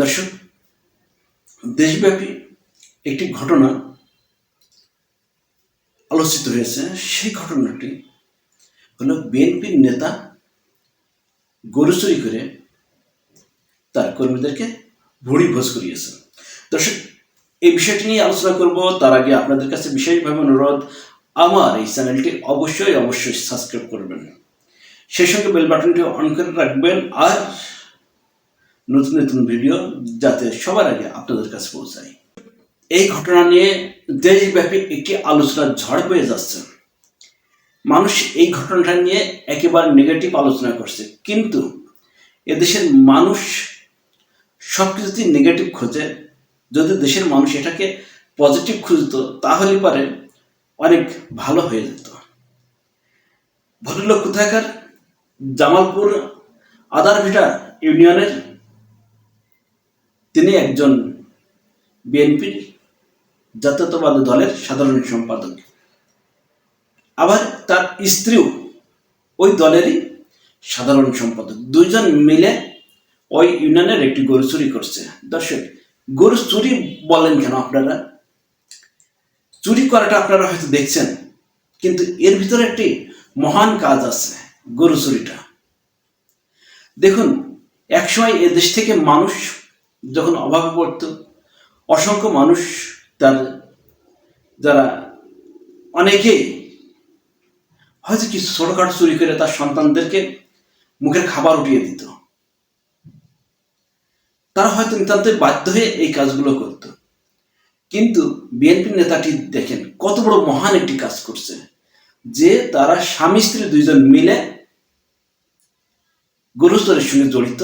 দর্শক, দেশব্যাপী একটি ঘটনা আলোচিত হয়েছে। সেই ঘটনাটি হল বিএনপির নেতা গরু চুরি করে তার কর্মীদেরকে ভুড়ি ভোজ করিয়েছে। দর্শক, এই বিষয়টি নিয়ে আলোচনা করব। তার আগে আপনাদের কাছে বিশেষভাবে অনুরোধ, আমার এই চ্যানেলটি অবশ্যই অবশ্যই সাবস্ক্রাইব করবেন। সেই সঙ্গে বেল বাটনটি অন করে রাখবেন। আর নতুন নতুন ভিডিও যাতে সবার আগে আপনাদের কাছে পৌঁছায়। এই ঘটনা নিয়ে দেশব্যাপী একটি আলোচনার ঝড় বয়ে যাচ্ছে। মানুষ এই ঘটনাটা নিয়ে একেবারে নেগেটিভ আলোচনা করছে। কিন্তু এদেশের মানুষ সব কিছুতেই নেগেটিভ খোঁজে, যদি দেশের মানুষ এটাকে পজিটিভ খুঁজতো, তাহলে পারে অনেক ভালো হয়ে যেত। ভদ্রলোক কোথাকার? জামালপুর আদারভিটা ইউনিয়নের তিনি একজন বিএনপির জাতীয়তাবাদী দলের সাধারণ সম্পাদক। আবার তার স্ত্রীও ওই দলেরই সাধারণ সম্পাদক। দুইজন মিলে ওই ইউনিয়নের একটি গরু চুরি করছে। দর্শক, গরু চুরি বলেন কেন আপনারা? চুরি করাটা আপনারা হয়তো দেখছেন, কিন্তু এর ভিতরে একটি মহান কাজ আছে গরু চুরিটা। দেখুন, একসময় এ দেশ থেকে মানুষ যখন অভাবে পড়ত অসংখ্য মানুষ তার যারা অনেকেই হয়তো কিছু ছোটখাটো চুরি করে তার সন্তানদেরকে মুখের খাবার উঠিয়ে দিত। তারা হয়তো নিতান্তই বাধ্য হয়ে এই কাজগুলো করত। কিন্তু বিএনপি নেতাটি দেখেন কত বড় মহান একটি কাজ করছে, যে তারা স্বামী স্ত্রী দুইজন মিলে গুরুস্তরের সঙ্গে জড়িত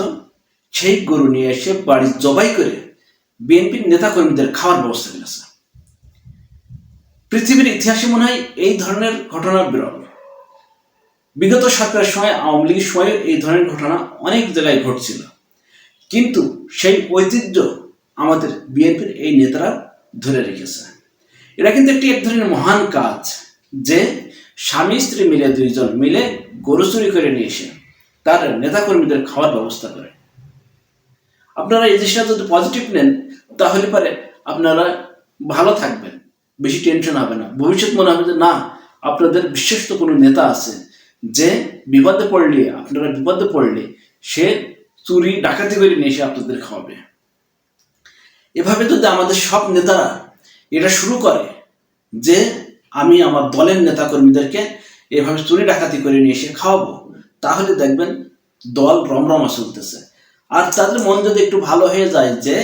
সেই গরু নিয়ে এসে বাড়ি জবাই করে বিএনপির নেতাকর্মীদের খাওয়ার ব্যবস্থা করেছে পৃথিবীর ইতিহাসে মনে হয় এই ধরনের ঘটনা বিরল। বিগত সরকারের সময়, আওয়ামী লীগের সময় এই ধরনের ঘটনা অনেক জায়গায় ঘটছিল। কিন্তু সেই ঐতিহ্য আমাদের বিএনপির এই নেতারা ধরে রেখেছে। এটা কিন্তু একটি এক ধরনের মহান কাজ যে স্বামী স্ত্রী মিলে, দুইজন মিলে গরু চুরি করে নিয়ে এসে তার নেতাকর্মীদের খাওয়ার ব্যবস্থা করে। আপনারা এই জিনিসটা যদি পজিটিভ নেন, তাহলে পরে আপনারা ভালো থাকবেন। বেশি টেনশন হবে না। ভবিষ্যৎ মনে হবে যে, না, আপনাদের বিশ্বস্ত কোনো নেতা আছে যে বিপদে পড়লে, আপনারা বিপদে পড়লে সে চুরি, ডাকাতি করে নিয়ে এসে আপনাদের খাওয়াবে। এভাবে যদি আমাদের সব নেতারা এটা শুরু করে যে, আমি আমার দলের নেতাকর্মীদেরকে এভাবে চুরি, ডাকাতি করে নিয়ে এসে খাওয়াবো, তাহলে দেখবেন দল রমরমা চলতেছে। আর তাদের মন যদি একটু ভালো হয়ে যায় যে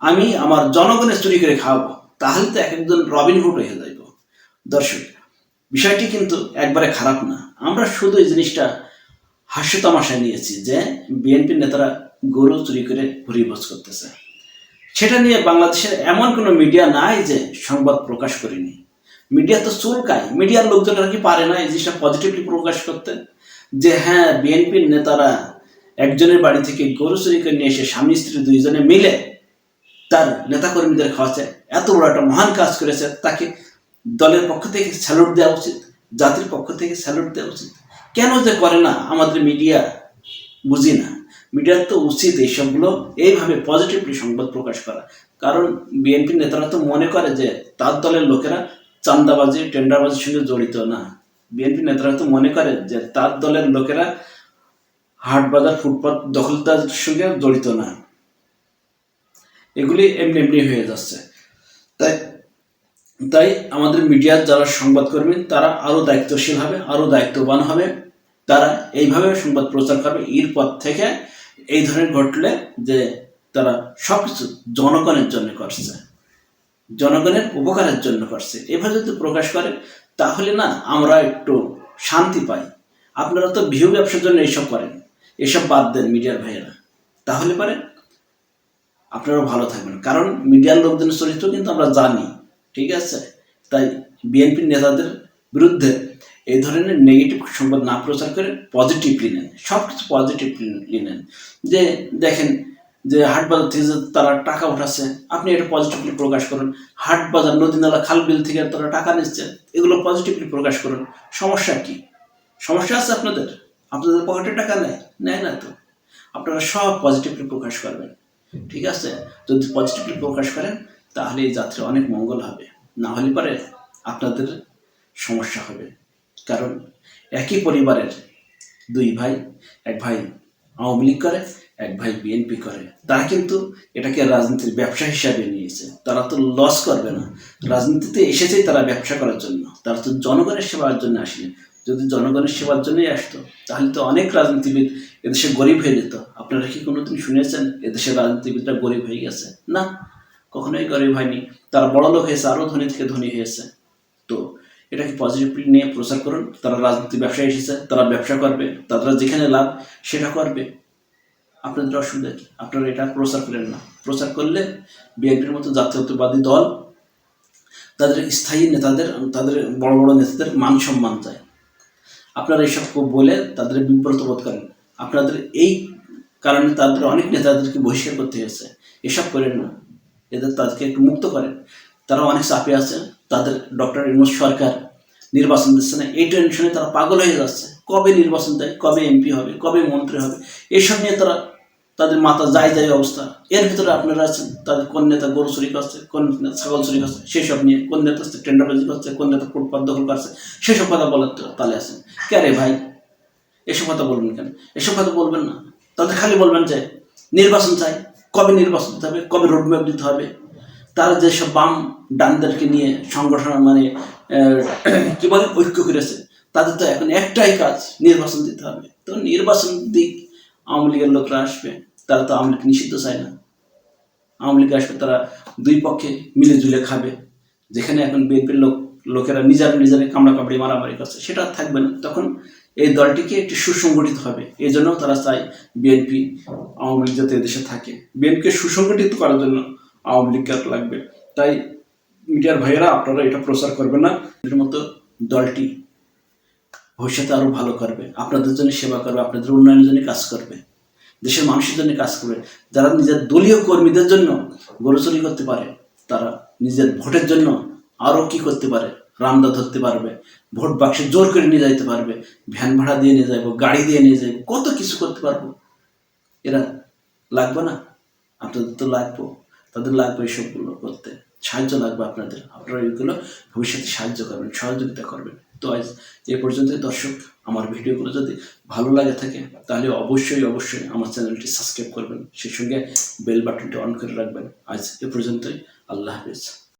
আমি আমার জনগণের চুরি করে খাওয়াবো, তাহলে তো এক একজন রবিনহুড হয়ে যাইব। দর্শক, বিষয়টি কিন্তু একবারে খারাপ না। আমরা শুধু এই জিনিসটা হাস্য তামাশায় নিয়েছি যে বিএনপির নেতারা গরু চুরি করে ভরিভোজ করতেছে। সেটা নিয়ে বাংলাদেশের এমন কোনো মিডিয়া নাই যে সংবাদ প্রকাশ করেনি। মিডিয়া তো চুলকায়। মিডিয়ার লোকজনেরা কি পারে না এই জিনিসটা পজিটিভলি প্রকাশ করতে? যে হ্যাঁ বিএনপির নেতারা একজনের বাড়ি থেকে গরু চুরি করে নিয়ে এসে স্বামী, স্ত্রী দুইজনে মিলে তার নেতাকর্মীদের খাওয়াচ্ছে। এত বড় একটা মহান কাজ করেছে। তাকে দলের পক্ষ থেকে স্যালুট দেওয়া উচিত, জাতির পক্ষ থেকে স্যালুট দেওয়া উচিত। কেন যে করে না, আমাদের মিডিয়া বুঝি না। মিডিয়ার তো উচিত এইসবগুলো এইভাবে পজিটিভলি সংবাদ প্রকাশ করা। কারণ বিএনপি নেতারা তো মনে করে যে তার দলের লোকেরা চান্দাবাজি টেন্ডারবাজির সঙ্গে জড়িত না। বিএনপি নেতারা তো মনে করে যে তার দলের লোকেরা হাট বাজার ফুটপাত দখলদারের সঙ্গে জড়িত না। এগুলি এমনি এমনি হয়ে যাচ্ছে। তাই তাই আমাদের মিডিয়ার যারা সংবাদকর্মী তারা আরও দায়িত্বশীল হবে আরও দায়িত্ববান হবে। তারা এইভাবে সংবাদ প্রচার করবে। এরপর থেকে এই ধরনের ঘটলে যে তারা সব কিছু জনগণের জন্য করছে, জনগণের উপকারের জন্য করছে। এভাবে যদি প্রকাশ করে, তাহলে না, আমরা একটু শান্তি পাই। আপনারা তো ভিউ ব্যবসার জন্য এইসব করেন। এসব বাদ দেন মিডিয়ার ভাইয়েরা। তাহলে পারে আপনারা ভালো থাকবেন। কারণ মিডিয়ার লোকজনের চরিত্র কিন্তু আমরা জানি, ঠিক আছে? তাই বিএনপির নেতাদের বিরুদ্ধে এই ধরনের নেগেটিভ সংবাদ না প্রচার করে পজিটিভলি নেন। সব কিছু পজিটিভলি নেন। যে দেখেন যে হাট বাজার থেকে যে তারা টাকা উঠাচ্ছে, আপনি এটা পজিটিভলি প্রকাশ করুন। হাট বাজার নদী নালা খাল বিল থেকে তারা টাকা নিচ্ছে, এগুলো পজিটিভলি প্রকাশ করুন। সমস্যা কি? সমস্যা আছে আপনাদের? আপনাদের পকেটে টাকা নেয় নেয় না তো? আপনারা সব পজিটিভলি প্রকাশ করবেন, ঠিক আছে? যদি পজিটিভলি প্রকাশ করেন, তাহলে এই যাত্রা অনেক মঙ্গল হবে। না হলে পরে আপনাদের সমস্যা হবে। কারণ একই পরিবারের দুই ভাই, এক ভাই আওয়ামী লীগ করে, এক ভাই বিএনপি করে। তারা কিন্তু এটাকে রাজনীতির ব্যবসা হিসাবে নিয়েছে। তারা তো লস করবে না। রাজনীতিতে এসেছেই তারা ব্যবসা করার জন্য। তারা তো জনগণের সেবার জন্য আসেনি। যদি জনগণের সেবার জন্যই আসতো, তাহলে তো অনেক রাজনীতিবিদ এদেশে গরিব হয়ে যেত। আপনারা কি কোনো কোনোদিন শুনেছেন এদেশের রাজনীতিবিদরা গরিব হয়ে গেছে? না, কখনোই গরিব হয়নি। তারা বড় লোক হয়েছে, আরও ধনী থেকে ধনী হয়েছে। তো এটাকে পজিটিভলি নিয়ে প্রচার করুন। তারা রাজনীতি ব্যবসায় এসেছে, তারা ব্যবসা করবে, তারা যেখানে লাভ সেটা করবে। আপনাদের অসুবিধা কি? আপনারা এটা প্রচার করেন না। প্রচার করলে বিএনপির মতো জাতীয়তাবাদী দল, তাদের স্থায়ী নেতাদের, তাদের বড় বড় নেতাদের মান সম্মান চায়। আপনারা এইসব বলে তাদের বিব্রত বোধ করেন। আপনাদের এই কারণে তাদের অনেক নেতাদেরকে বহিষ্কার করতে হয়েছে। এসব করেন না। এদের তাদেরকে একটু মুক্ত করেন। তারা অনেক চাপে আছে। তাদের ডক্টর ইউনুস সরকার নির্বাচন দিচ্ছে না। এই টেনশনে তারা পাগল হয়ে যাচ্ছে। কবে নির্বাচন দেয়, কবে এমপি হবে, কবে মন্ত্রী হবে এইসব নিয়ে তারা তাদের মাথা যায় যাই অবস্থা। এর ভিতরে আপনারা আছেন, তাদের কোন নেতা গরু চুরি করছে, কোন নেতা ছাগল চুরি করছে, সেসব নিয়ে কোন নেতা টেন্ডারবাজি করছে, কোন নেতা ফুটপাত দখল করছে, সেসব কথা বলার তালে আছেন। কে রে ভাই? এসব কথা বলবেন কেন? এসব কথা বলবেন না। তাদের খালি বলবেন যে নির্বাচন চাই, কবে নির্বাচন দিতে হবে, কবে রোডম্যাপ দিতে হবে? তারা যেসব বাম ডানদেরকে নিয়ে সংগঠন মানে কি বলে, ঐক্য করেছে, তাদের তো এখন একটাই কাজ, নির্বাচন দিতে হবে। তো নির্বাচন দিক আওয়ামী লীগের লোকরা আসবে, তারা তো আওয়ামী লীগ নিষিদ্ধ চায় না। আওয়ামী লীগ আসবে, তারা দুই পক্ষে মিলে জুলে খাবে। যেখানে এখন বিএনপির লোক, লোকেরা নিজের নিজের কামড়া কামড়ি মারামারি করছে, সেটা থাকবে না। তখন এই দলটিকে একটি সুসংগঠিত হবে। এই জন্য তারা চায় বিএনপি আওয়ামী লীগ যাতে এদেশে থাকে। বিএনপিকে সুসংগঠিত করার জন্য আওয়ামী লীগ লাগবে। তাই মিডিয়ার ভাইয়েরা, আপনারা এটা প্রচার করবেন না। এর মতো দলটি ভবিষ্যতে আরও ভালো করবে, আপনাদের জন্য সেবা করবে, আপনাদের উন্নয়নের জন্য কাজ করবে, দেশের মানুষের জন্য কাজ করবে, যারা নিজের দলীয় কর্মীদের জন্য গরুচুরি করতে পারে, তারা নিজের ভোটের জন্য আরও কি করতে পারে, রামদা ধরতে পারবে, ভোট বাক্সে জোর করে নিয়ে যাইতে পারবে, ভ্যান ভাড়া দিয়ে নিয়ে যাব গাড়ি দিয়ে নিয়ে যাব কত কিছু করতে পারব। এরা লাগবে না? আপনাদের তো লাগবো, তাদের লাগবে এসবগুলো করতে। সাহায্য লাগবে আপনাদের। আপনারা এগুলো ভবিষ্যতে সাহায্য করবেন, সহযোগিতা করবেন। তো আজ এ পর্যন্ত দর্শক, আমার ভিডিওগুলো যদি ভালো লাগে থাকে, তাহলে অবশ্যই অবশ্যই আমার চ্যানেলটি সাবস্ক্রাইব করবেন। সেই সঙ্গে বেল বাটনটি অন করে রাখবেন। আজ এ পর্যন্তই, আল্লাহ হাফিজ।